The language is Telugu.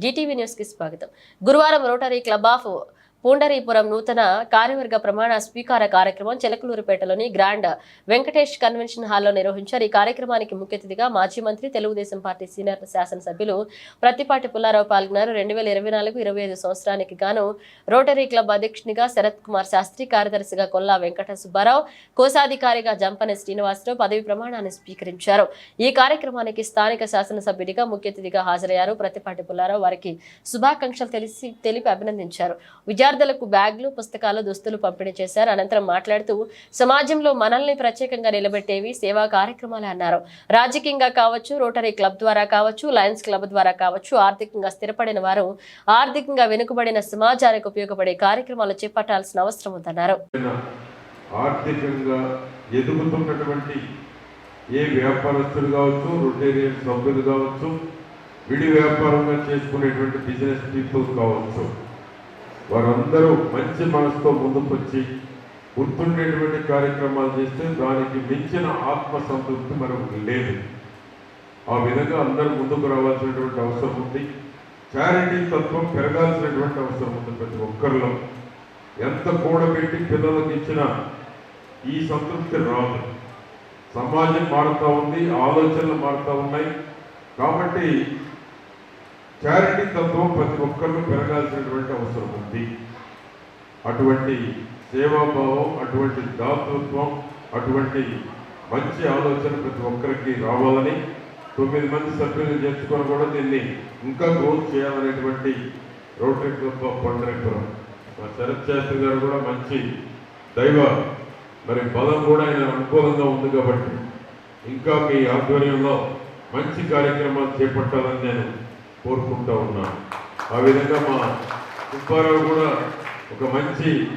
జీటీవీ న్యూస్కి స్వాగతం. గురువారం రోటరీ క్లబ్ ఆఫ్ పూండరీపురం నూతన కార్యవర్గ ప్రమాణ స్వీకార కార్యక్రమం చిలకలూరుపేటలోని గ్రాండ్ వెంకటేష్ కన్వెన్షన్ హాల్లో నిర్వహించారు. ఈ కార్యక్రమానికి ముఖ్య అతిథిగా మాజీ మంత్రి తెలుగుదేశం పార్టీ సీనియర్ శాసనసభ్యులు ప్రత్తిపాటి పుల్లారావు పాల్గొన్నారు. రెండు వేల ఇరవై నాలుగు ఇరవై ఐదు సంవత్సరానికి గాను రోటరీ క్లబ్ అధ్యక్షునిగా శరత్ కుమార్ శాస్త్రి కార్యదర్శిగా కొల్లా వెంకట సుబ్బారావు కోశాధికారిగా జంపన శ్రీనివాసరావు పదవి ప్రమాణాన్ని స్వీకరించారు. ఈ కార్యక్రమానికి స్థానిక శాసనసభ్యుడిగా ముఖ్య అతిథిగా హాజరయ్యారు. ప్రతిపాటి పుల్లారావు వారికి శుభాకాంక్షలు తెలిసి తెలిపి అభినందించారు. విద్యార్థులకు బ్యాగులు పుస్తకాలు దుస్తులు పంపిణీ చేశారు. అనంతరం మాట్లాడుతూ సమాజంలో మనల్ని ప్రత్యేకంగా నిలబెట్టేవి సేవా కార్యక్రమాలు అన్నారు. రాజకీయంగా కావచ్చు రోటరీ క్లబ్ ద్వారా కావచ్చు లయన్స్ క్లబ్ ద్వారా కావచ్చు ఆర్థికంగా స్థిరపడిన వారు ఆర్థికంగా వెనుకబడిన సమాజానికి ఉపయోగపడే కార్యక్రమాలు చేపట్టాల్సిన అవసరం ఉందన్నారు. ఆర్థికంగా ఎదుగుతున్నటువంటి ఏ వ్యాపారస్తులు కావచ్చు రొటేరియన్ సభ్యులు కావచ్చు విడి వ్యాపారంగా చేసుకునేటువంటి బిజినెస్ పీపుల్ కావచ్చు వారందరూ మంచి మనసుతో ముందుకు వచ్చి గుర్తుండేటువంటి కార్యక్రమాలు చేస్తే దానికి మించిన ఆత్మ సంతృప్తి మనకు లేదు. ఆ విధంగా అందరూ ముందుకు రావాల్సినటువంటి అవసరం ఉంది. చారిటీ తత్వం పెరగాల్సినటువంటి అవసరం ఉంది ప్రతి ఒక్కరిలో. ఎంత కూడబెట్టి పిల్లలకు ఇచ్చినా ఈ సంతృప్తి రాదు. సమాజం మారుతూ ఉంది ఆలోచనలు మారుతూ ఉన్నాయి. కాబట్టి చారిటీ తత్వం ప్రతి ఒక్కరిలో పెరగాల్సినటువంటి అవసరం ఉంది. అటువంటి సేవాభావం అటువంటి దాతృత్వం అటువంటి మంచి ఆలోచన ప్రతి ఒక్కరికి రావాలని తొమ్మిది మంది సభ్యులు చేర్చుకొని కూడా దీన్ని ఇంకా గ్రోత్ చేయాలనేటువంటి రోటరీ క్లబ్ ఆఫ్ పండరీపురం. మా శరత్ శాస్త్రి గారు కూడా మంచి దైవ మరి బలం కూడా ఆయన అనుకూలంగా ఉంది కాబట్టి ఇంకా మీ ఆధ్వర్యంలో మంచి కార్యక్రమాలు చేపట్టాలని నేను కోరుకుంటా ఉన్నాను. ఆ విధంగా మా సుబ్బారావు కూడా ఒక మంచి